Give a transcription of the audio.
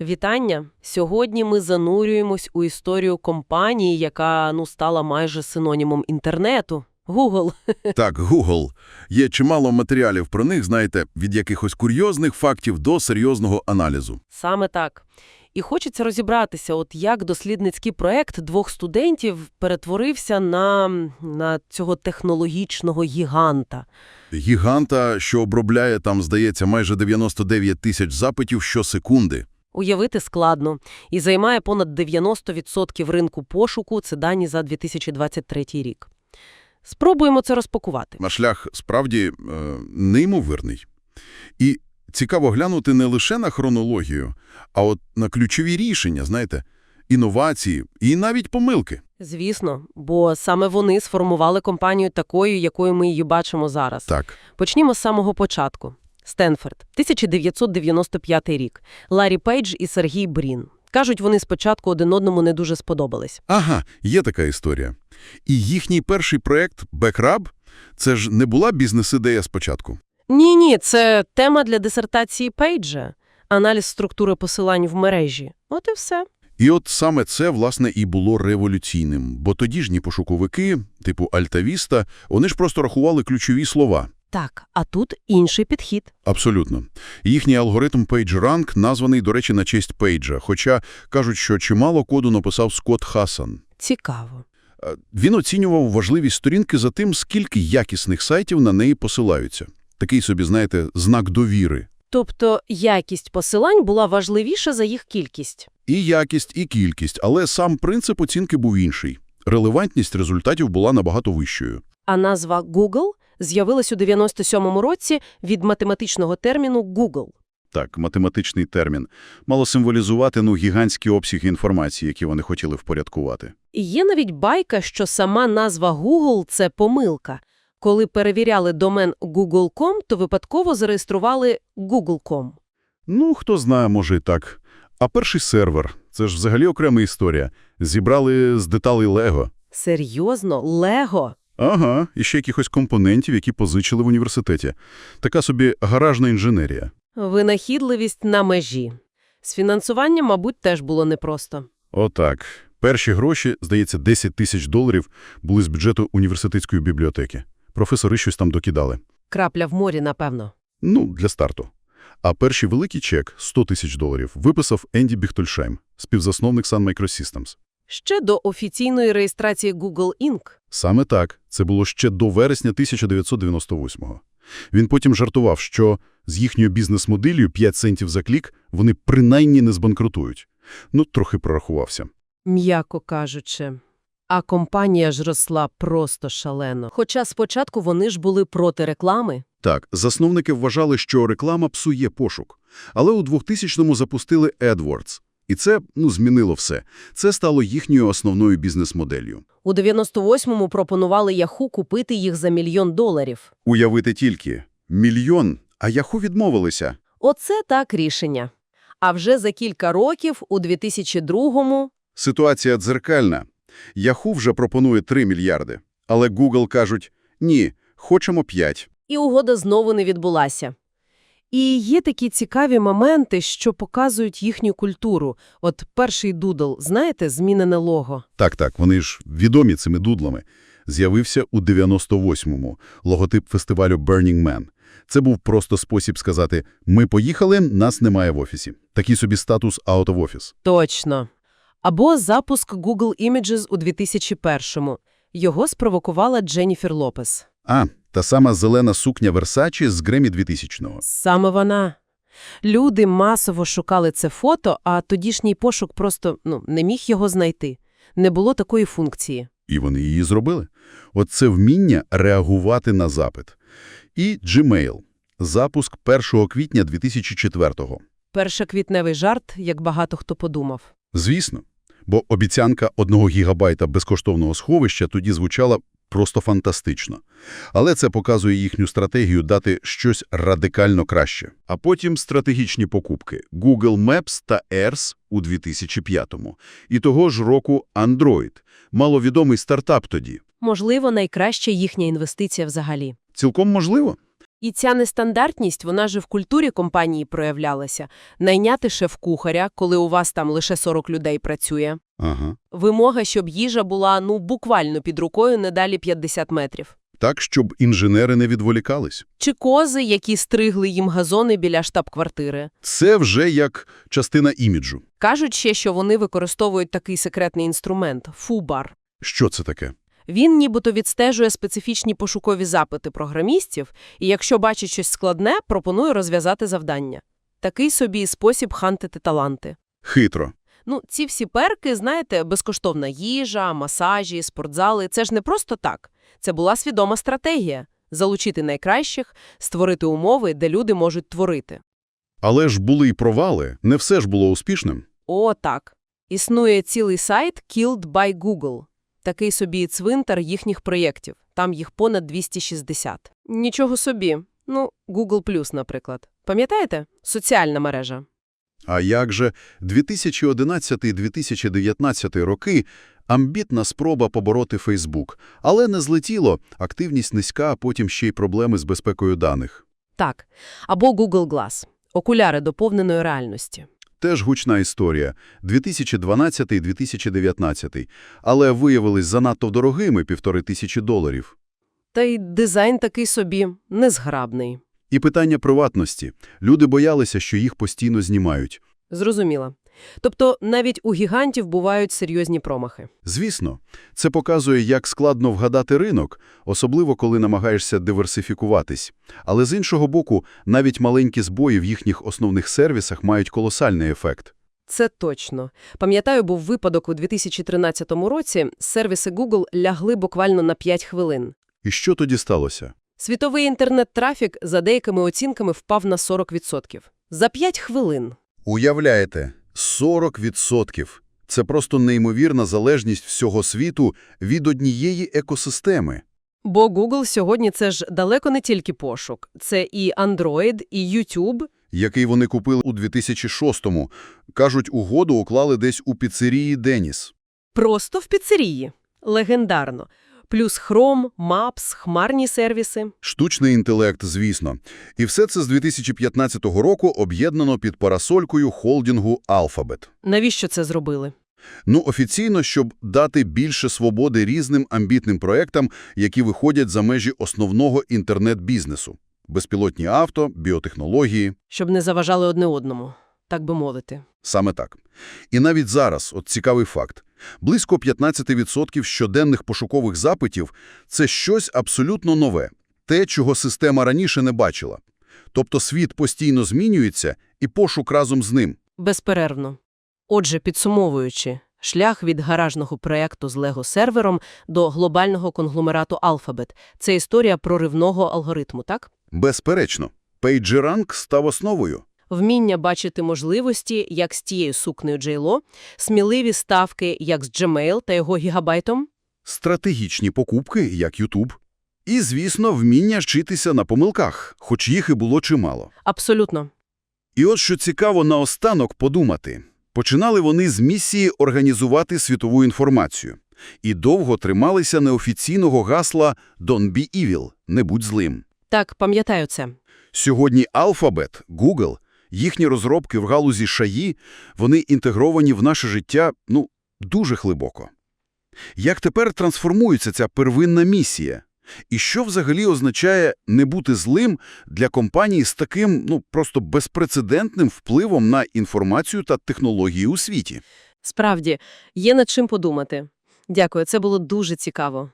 Вітання! Сьогодні ми занурюємось у історію компанії, яка ну стала майже синонімом інтернету. Google. Так, Google. Є чимало матеріалів про них, знаєте, від якихось курйозних фактів до серйозного аналізу. Саме так. І хочеться розібратися, от як дослідницький проект двох студентів перетворився на, на цього технологічного гіганта. Гіганта, що обробляє там, здається, майже 99 тисяч запитів щосекунди. Уявити складно. І займає понад 90% ринку пошуку, це дані за 2023 рік. Спробуємо це розпакувати. А шлях справді е, неймовірний. І цікаво глянути не лише на хронологію, а от на ключові рішення, знаєте, інновації і навіть помилки. Звісно, бо саме вони сформували компанію такою, якою ми її бачимо зараз. Так. Почнімо з самого початку. Стенфорд, 1995 рік. Ларі Пейдж і Сергій Брін. Кажуть, вони спочатку один одному не дуже сподобались. Ага, є така історія. І їхній перший проєкт «Бекраб» – це ж не була бізнес-ідея спочатку. Ні-ні, це тема для дисертації Пейджа. Аналіз структури посилань в мережі. От і все. І от саме це, власне, і було революційним, бо тодішні пошуковики, типу Альтавіста, вони ж просто рахували ключові слова. Так, а тут інший підхід. Абсолютно. Їхній алгоритм PageRank названий, до речі, на честь Пейджа, хоча кажуть, що чимало коду написав Скотт Хасан. Цікаво. Е, Він оцінював важливість сторінки за тим, скільки якісних сайтів на неї посилаються. Такий собі, знаєте, знак довіри. Тобто якість посилань була важливіша за їх кількість. І якість, і кількість, але сам принцип оцінки був інший. Релевантність результатів була набагато вищою. А назва Google з'явилась у 97-му році від математичного терміну Google. Так, математичний термін. Мало символізувати ну, гігантські обсяги інформації, які вони хотіли впорядкувати. І є навіть байка, що сама назва Google – це помилка. Коли перевіряли домен Google.com, то випадково зареєстрували Google.com. Ну, хто знає, може і так. А перший сервер – це ж взагалі окрема історія. Зібрали з деталей Лего. Серйозно? Лего? Ага, і ще якихось компонентів, які позичили в університеті. Така собі гаражна інженерія. Винахідливість на межі. З фінансуванням, мабуть, теж було непросто. Отак. Перші гроші, здається, 10 тисяч доларів були з бюджету університетської бібліотеки. Професори щось там докидали. Крапля в морі, напевно. Ну, для старту. А перший великий чек – 100 тисяч доларів – виписав Енді Біхтольшайм, співзасновник Sun Microsystems. Ще до офіційної реєстрації Google Inc. Саме так. Це було ще до вересня 1998-го. Він потім жартував, що з їхньою бізнес-моделлю 5 центів за клік вони принаймні не збанкрутують. Ну, трохи прорахувався. М'яко кажучи. А компанія ж росла просто шалено. Хоча спочатку вони ж були проти реклами. Так, засновники вважали, що реклама псує пошук. Але у 2000-му запустили AdWords. І це, ну, змінило все. Це стало їхньою основною бізнес-моделлю. У 98-му пропонували Яху купити їх за мільйон доларів. Уявити тільки. Мільйон, а Яху відмовилися. Оце так рішення. А вже за кілька років, у 2002-му, Ситуація дзеркальна. Яху вже пропонує 3 мільярди. Але Google кажуть, ні, хочемо 5. і угода знову не відбулася. І є такі цікаві моменти, що показують їхню культуру. От перший дудл, знаєте, змінене лого. Так-так, вони ж відомі цими дудлами. З'явився у 98-му логотип фестивалю Burning Man. Це був просто спосіб сказати «ми поїхали, нас немає в офісі». Такий собі статус out of office. Точно. Або запуск Google Images у 2001-му. Його спровокувала Дженніфер Лопес. А, та сама зелена сукня Versace з Гремі 2000-го. Саме вона. Люди масово шукали це фото, а тодішній пошук просто ну, не міг його знайти. Не було такої функції. І вони її зробили. От це вміння реагувати на запит. І Gmail. Запуск 1 квітня 2004-го. Першоквітневий жарт, як багато хто подумав. Звісно. Бо обіцянка одного гігабайта безкоштовного сховища тоді звучала просто фантастично. Але це показує їхню стратегію дати щось радикально краще. А потім стратегічні покупки – Google Maps та Earth у 2005-му. І того ж року Android – маловідомий стартап тоді. Можливо, найкраща їхня інвестиція взагалі. Цілком можливо. І ця нестандартність, вона ж в культурі компанії проявлялася. Найняти шеф-кухаря, коли у вас там лише 40 людей працює. Ага. Вимога, щоб їжа була, ну, буквально під рукою не далі 50 метрів. Так, щоб інженери не відволікались. Чи кози, які стригли їм газони біля штаб-квартири. Це вже як частина іміджу. Кажуть ще, що вони використовують такий секретний інструмент – фубар. Що це таке? Він нібито відстежує специфічні пошукові запити програмістів і, якщо бачить щось складне, пропонує розв'язати завдання. Такий собі спосіб хантити таланти. Хитро. Ну, ці всі перки, знаєте, безкоштовна їжа, масажі, спортзали – це ж не просто так. Це була свідома стратегія – залучити найкращих, створити умови, де люди можуть творити. Але ж були й провали, не все ж було успішним. О, так. Існує цілий сайт Killed by Google. Такий собі цвинтар їхніх проєктів. Там їх понад 260. Нічого собі. Ну, Google+, наприклад. Пам'ятаєте? Соціальна мережа. А як же 2011-2019 роки амбітна спроба побороти Фейсбук, але не злетіло, активність низька, а потім ще й проблеми з безпекою даних. Так. Або Google Glass. Окуляри доповненої реальності. Теж гучна історія 2012-2019, але виявились занадто дорогими півтори тисячі доларів. Та й дизайн такий собі незграбний. І питання приватності. Люди боялися, що їх постійно знімають. Зрозуміла. Тобто навіть у гігантів бувають серйозні промахи. Звісно, це показує, як складно вгадати ринок, особливо коли намагаєшся диверсифікуватись. Але з іншого боку, навіть маленькі збої в їхніх основних сервісах мають колосальний ефект. Це точно. Пам'ятаю, був випадок у 2013 році. Сервіси Google лягли буквально на 5 хвилин. І що тоді сталося? Світовий інтернет-трафік за деякими оцінками впав на 40%. За 5 хвилин. Уявляєте, 40%. Це просто неймовірна залежність всього світу від однієї екосистеми. Бо Google сьогодні це ж далеко не тільки пошук. Це і Android, і YouTube. який вони купили у 2006-му. Кажуть, угоду уклали десь у піцерії «Деніс». Просто в піцерії. Легендарно. Плюс Chrome, Maps, хмарні сервіси. Штучний інтелект, звісно. І все це з 2015 року об'єднано під парасолькою холдингу Alphabet. Навіщо це зробили? Ну, офіційно, щоб дати більше свободи різним амбітним проектам, які виходять за межі основного інтернет-бізнесу. Безпілотні авто, біотехнології. Щоб не заважали одне одному, так би мовити. Саме так. І навіть зараз, от цікавий факт, близько 15% щоденних пошукових запитів – це щось абсолютно нове, те, чого система раніше не бачила. Тобто світ постійно змінюється, і пошук разом з ним. Безперервно. Отже, підсумовуючи, шлях від гаражного проєкту з Лего-сервером до глобального конгломерату Alphabet – це історія проривного алгоритму, так? Безперечно, PageRank став основою. Вміння бачити можливості, як з тією сукнею Джейло, сміливі ставки, як з Gmail та його гігабайтом. Стратегічні покупки, як YouTube. І, звісно, вміння вчитися на помилках, хоч їх і було чимало. Абсолютно. І от що цікаво наостанок подумати. Починали вони з місії організувати світову інформацію. І довго трималися неофіційного гасла «Don't be evil» – «Не будь злим». Так, пам'ятаю це. Сьогодні Alphabet, Google, їхні розробки в галузі шаї, вони інтегровані в наше життя, ну, дуже глибоко. Як тепер трансформується ця первинна місія? І що взагалі означає не бути злим для компанії з таким, ну, просто безпрецедентним впливом на інформацію та технології у світі? Справді, є над чим подумати. Дякую, це було дуже цікаво.